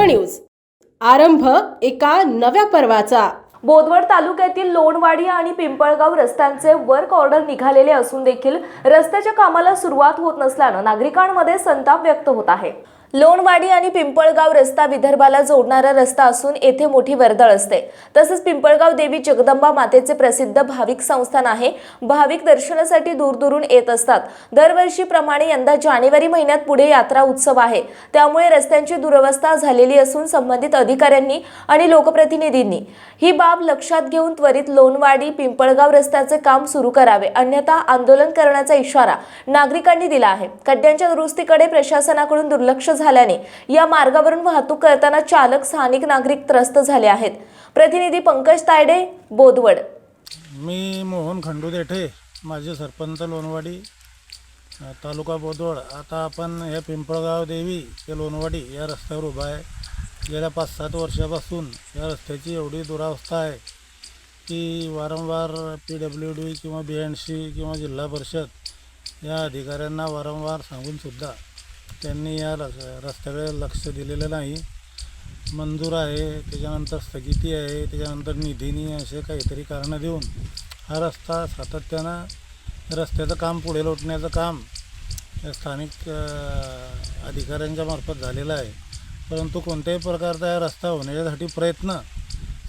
News. आरंभ एका नव्या पर्वाचा. बोदवड तालुक्यातील लोणवाडी आणि पिंपळगाव रस्त्यांचे वर्क ऑर्डर निघालेले असून देखील रस्त्याच्या कामाला सुरुवात होत नसल्यानं नागरिकांमध्ये संताप व्यक्त होत आहे. लोणवाडी आणि पिंपळगाव रस्ता विदर्भाला जोडणारा रस्ता असून येथे मोठी वर्दळ असते. तसेच पिंपळगाव देवी जगदंबा मातेचे प्रसिद्ध भाविक संस्थान आहे. भाविक दर्शनासाठी दूरदूरून येत असतात. दरवर्षीप्रमाणे यंदा जानेवारी महिन्यात पुढे यात्रा उत्सव आहे. त्यामुळे रस्त्यांची दुरवस्था झालेली असून संबंधित अधिकाऱ्यांनी आणि लोकप्रतिनिधींनी ही बाब लक्षात घेऊन त्वरित लोणवाडी पिंपळगाव रस्त्याचे काम सुरू करावे. अन्यथा आंदोलन करण्याचा इशारा नागरिकांनी दिला आहे. खड्ड्यांच्या दुरुस्तीकडे प्रशासनाकडून दुर्लक्ष झाल्याने या मार्गावरून वाहतूक करताना चालक स्थानिक नागरिक त्रस्त झाले आहेत. प्रतिनिधी पंकज तायडे बोदवड मी मोहन खंडू देठे माझे सरपंच लोणवाडी तालुका बोदवड आता आपण या पिंपळगाव देवी ते लोणवाडी या रस्त्यावर उभा आहे. गेल्या पाच सात वर्षापासून या रस्त्याची एवढी दुरावस्था आहे की वारंवार पी डब्ल्यू डी किंवा बी एन सी किंवा जिल्हा परिषद या अधिकाऱ्यांना वारंवार सांगूनसुद्धा त्यांनी या रस- रस्त्याकडे लक्ष दिलेलं नाही. मंजूर आहे त्याच्यानंतर स्थगिती आहे त्याच्यानंतर निधीनी असे काहीतरी कारणं देऊन हा रस्ता सातत्यानं रस्त्याचं काम पुढे लोटण्याचं काम या स्थानिक अधिकाऱ्यांच्या मार्फत झालेलं आहे. परंतु कोणत्याही प्रकारचा हा रस्ता होण्यासाठी प्रयत्न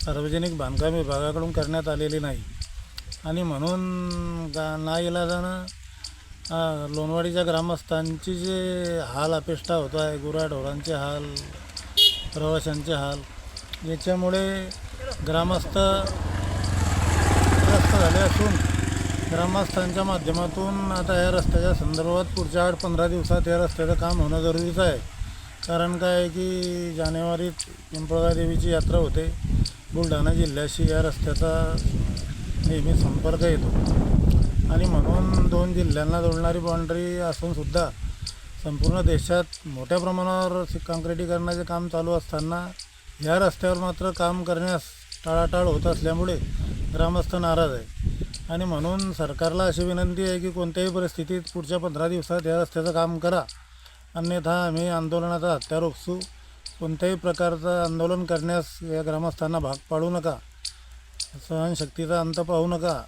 सार्वजनिक बांधकाम विभागाकडून करण्यात आलेले नाही. आणि म्हणून गा नाईलाजानं हां लोणवाडीच्या ग्रामस्थांची जे हाल अपेष्टा होत आहे गुराढोरांचे हाल प्रवाशांचे हाल याच्यामुळे ग्रामस्थ त्रस्त झाले असून ग्रामस्थांच्या माध्यमातून आता या रस्त्याच्या संदर्भात पुढच्या आठ पंधरा दिवसात या रस्त्याचं काम होणं गरजेचं आहे. कारण काय आहे की जानेवारीत पिंपळगाव देवीची यात्रा होते. बुलढाणा जिल्ह्याशी या रस्त्याचा नेहमी संपर्क येतो. आणि म्हणून दोन जिल्ह्यांना जोडणारी बाउंड्री असूनसुद्धा संपूर्ण देशात मोठ्या प्रमाणावर काँक्रिटीकरणाचे काम चालू असताना या रस्त्यावर मात्र काम करण्यास टाळाटाळ होत असल्यामुळे ग्रामस्थ नाराज आहे आणि म्हणून सरकारला अशी विनंती आहे की कोणत्याही परिस्थितीत पुढच्या पंधरा दिवसात या रस्त्याचं काम करा. अन्यथा आम्ही आंदोलनाचा हत्यार उपसू. कोणत्याही प्रकारचं आंदोलन करण्यास या ग्रामस्थांना भाग पाडू नका. सहनशक्तीचा अंत पाहू नका.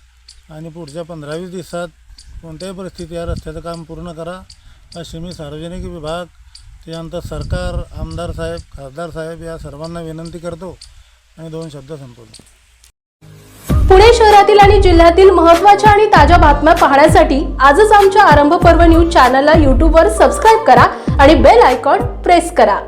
आणि पुढच्या पंधरावीस दिवसात कोणत्याही परिस्थिती या रस्त्याचं काम पूर्ण करा. अशी मी सार्वजनिक विभाग त्याच्यानंतर सरकार आमदार साहेब खासदार साहेब या सर्वांना विनंती करतो आणि दोन शब्द संपवतो. पुणे शहरातील आणि जिल्ह्यातील महत्त्वाच्या आणि ताज्या बातम्या पाहण्यासाठी आजच आमच्या आरंभ पर्व न्यूज चॅनलला यूट्यूबवर सबस्क्राईब करा आणि बेल आयकॉन प्रेस करा.